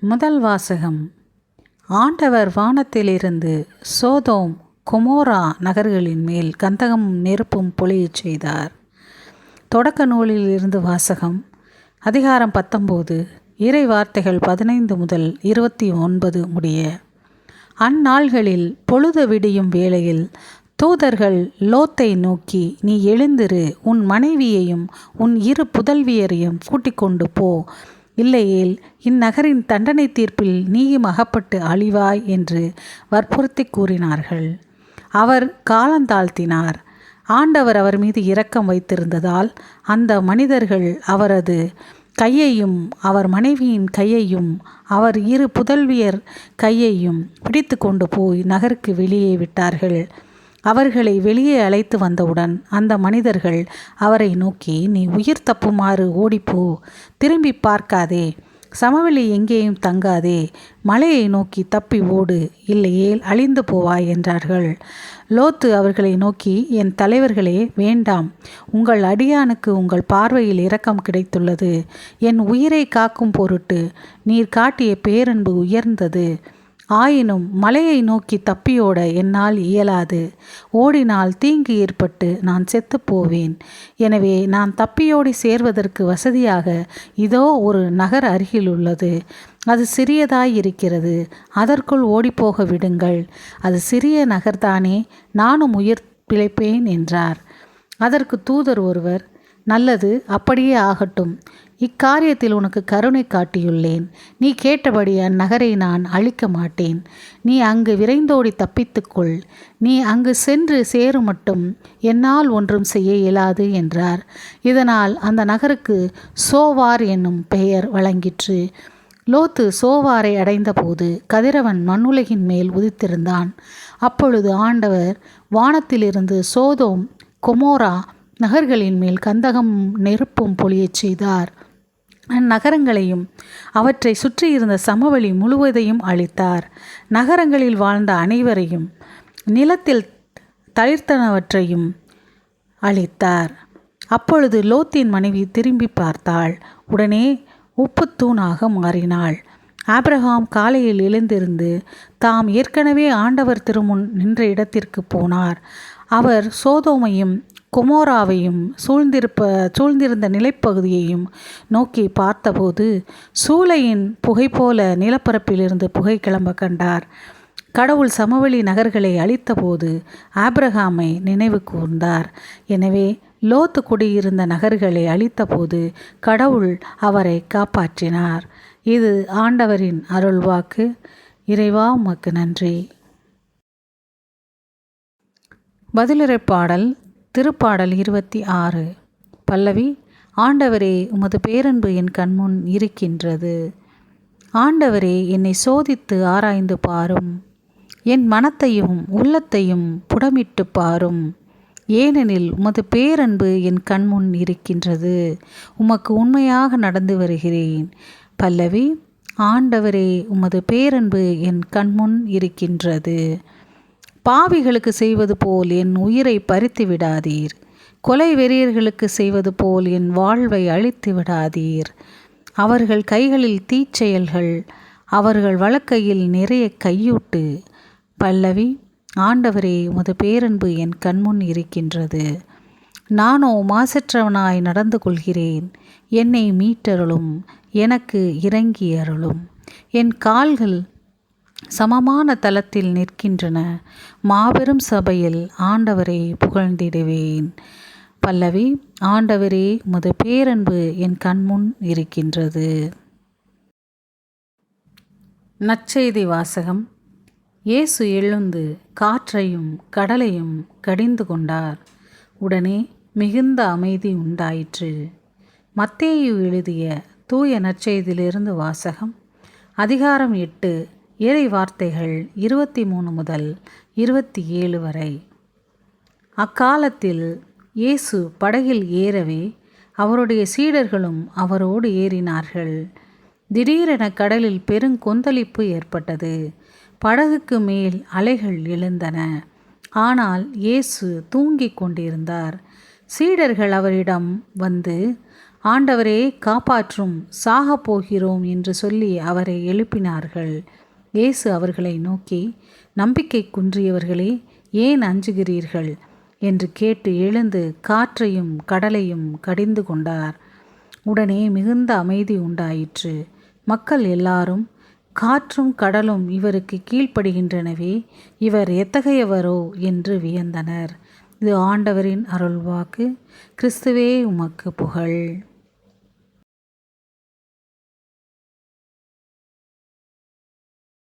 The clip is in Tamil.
முதல் வாசகம். ஆண்டவர் வானத்திலிருந்து சோதோம் கொமோரா நகர்களின் மேல் கந்தகம் நெருப்பும் பொழியச் செய்தார். தொடக்க நூலில் இருந்து வாசகம். அதிகாரம் பத்தொம்போது இறை வார்த்தைகள் பதினைந்து முதல் இருபத்தி ஒன்பது முடிய. அந்நாள்களில் பொழுது விடியும் வேளையில் தூதர்கள் லோத்தை நோக்கி நீ எழுந்திரு உன் மனைவியையும் உன் இரு புதல்வியரையும் கூட்டிக் கொண்டு போ இல்லையேல் இந்நகரின் தண்டனை தீர்ப்பில் நீயும் அகப்பட்டு அழிவாய் என்று வற்புறுத்தி கூறினார்கள். அவர் காலந்தாழ்த்தினார் ஆண்டவர் அவர் மீது இரக்கம் வைத்திருந்ததால் அந்த மனிதர்கள் அவரது கையையும் அவர் மனைவியின் கையையும் அவர் இரு புதல்வியர் கையையும் பிடித்து கொண்டு போய் நகருக்கு வெளியே விட்டார்கள். அவர்களை வெளியே அழைத்து வந்தவுடன் அந்த மனிதர்கள் அவரை நோக்கி நீ உயிர் தப்புமாறு ஓடிப்போ திரும்பி பார்க்காதே சமவெளி எங்கேயும் தங்காதே மலையை நோக்கி தப்பி ஓடு இல்லையேல் அழிந்து போவாய் என்றார்கள். லோத்து அவர்களை நோக்கி என் தலைவர்களே வேண்டாம் உங்கள் அடியானுக்கு உங்கள் பார்வையில் இரக்கம் கிடைத்துள்ளது என் உயிரை காக்கும் பொருட்டு நீர் காட்டிய பேரன்பு உயர்ந்தது ஆயினும் மலையை நோக்கி தப்பியோட என்னால் இயலாது. ஓடினால் தீங்கு ஏற்பட்டு நான் செத்து போவேன். எனவே நான் தப்பியோடி சேர்வதற்கு வசதியாக இதோ ஒரு நகர் அருகில் உள்ளது. அது சிறியதாய் இருக்கிறது அதற்குள் ஓடிப்போக விடுங்கள். அது சிறிய நகர்தானே. நானும் உயிர் பிழைப்பேன் என்றார். அதற்கு தூதர் ஒருவர் நல்லது அப்படியே ஆகட்டும். இக்காரியத்தில் உனக்கு கருணை காட்டியுள்ளேன். நீ கேட்டபடி அந்நகரை நான் அழிக்க மாட்டேன் நீ அங்கு விரைந்தோடி தப்பித்துக்கொள். நீ அங்கு சென்று சேரும் மட்டும் என்னால் ஒன்றும் செய்ய இயலாது என்றார். இதனால் அந்த நகருக்கு சோவார் என்னும் பெயர் வழங்கிற்று. லோத்து சோவாரை அடைந்தபோது கதிரவன் மண்ணுலகின் மேல் உதித்திருந்தான். அப்பொழுது ஆண்டவர் வானத்திலிருந்து சோதோம் கொமோரா நகர்களின் மேல் கந்தகம் நெருப்பும் பொழியச் செய்தார். அந்நகரங்களையும் அவற்றை சுற்றியிருந்த சமவெளி முழுவதையும் அழித்தார். நகரங்களில் வாழ்ந்த அனைவரையும் நிலத்தில் தளிர்த்தனவற்றையும் அழித்தார். அப்பொழுது லோத்தின் மனைவி திரும்பி பார்த்தாள். உடனே உப்புத்தூணாக மாறினாள். ஆப்ரஹாம் காலையில் எழுந்திருந்து தாம் ஏற்கனவே ஆண்டவர் திருமுன் நின்ற இடத்திற்கு போனார். அவர் சோதோமையும் குமோராவையும் சூழ்ந்திருப்ப சூழ்ந்திருந்த நிலைப்பகுதியையும் நோக்கி பார்த்தபோது சூளையின் புகை போல நிலப்பரப்பிலிருந்து புகை கிளம்ப கண்டார். கடவுள் சமவெளி நகர்களை அழித்தபோது ஆப்ரஹாமை நினைவு கூர்ந்தார். எனவே லோத்து குடியிருந்த நகர்களை அழித்தபோது கடவுள் அவரை காப்பாற்றினார். இது ஆண்டவரின் அருள்வாக்கு. இறைவா உமக்கு நன்றி. பதிலுரை பாடல் திருப்பாடல் இருபத்தி ஆறு. பல்லவி ஆண்டவரே உமது பேரன்பு என் கண்முன் இருக்கின்றது. ஆண்டவரே என்னை சோதித்து ஆராய்ந்து பாரும். என் மனத்தையும் உள்ளத்தையும் புடமிட்டு பாரும். ஏனெனில் உமது பேரன்பு என் கண்முன் இருக்கின்றது. உமக்கு உண்மையாக நடந்து வருகிறேன். பல்லவி ஆண்டவரே உமது பேரன்பு என் கண்முன் இருக்கின்றது. பாவிகளுக்கு செய்வது போல் என் உயிரை பறித்து விடாதீர். கொலை வெறியர்களுக்கு செய்வது போல் என் வாழ்வை அழித்து விடாதீர். அவர்கள் கைகளில் தீச்செயல்கள் அவர்கள் வழக்கையில் நிறைய கையூட்டு. பல்லவி ஆண்டவரே உமது பேரன்பு என் கண்முன் இருக்கின்றது. நானோ மாசற்றவனாய் நடந்து கொள்கிறேன். என்னை மீட்டருளும் எனக்கு இறங்கி அருளும் என் கால்கள் சமமான தளத்தில் நிற்கின்றன. மாபெரும் சபையில் ஆண்டவரை புகழ்ந்திடுவேன். பல்லவி ஆண்டவரே முது பேரன்பு என் கண்முன் இருக்கின்றது. நற்செய்தி வாசகம். இயேசு எழுந்து காற்றையும் கடலையும் கடிந்து கொண்டார். உடனே மிகுந்த அமைதி உண்டாயிற்று. மத்தேயு எழுதிய தூய நற்செய்தியிலிருந்து வாசகம். அதிகாரம் எட்டு இறை வார்த்தைகள் இருபத்தி மூணு முதல் இருபத்தி ஏழு வரை. அக்காலத்தில் இயேசு படகில் ஏறவே அவருடைய சீடர்களும் அவரோடு ஏறினார்கள். திடீரென கடலில் பெருங்கொந்தளிப்பு ஏற்பட்டது. படகுக்கு மேல் அலைகள் எழுந்தன. ஆனால் இயேசு தூங்கிக் கொண்டிருந்தார். சீடர்கள் அவரிடம் வந்து ஆண்டவரே காப்பாற்றும் சாகப் போகிறோம் என்று சொல்லி அவரை எழுப்பினார்கள். இயேசு அவர்களை நோக்கி நம்பிக்கை குன்றியவர்களே ஏன் அஞ்சுகிறீர்கள்? என்று கேட்டு எழுந்து காற்றையும் கடலையும் கடிந்து கொண்டார். உடனே மிகுந்த அமைதி உண்டாயிற்று. மக்கள் எல்லாரும் காற்றும் கடலும் இவருக்கு கீழ்ப்படுகின்றனவே இவர் எத்தகையவரோ என்று வியந்தனர். இது ஆண்டவரின் அருள்வாக்கு. கிறிஸ்துவே உமக்கு புகழ்.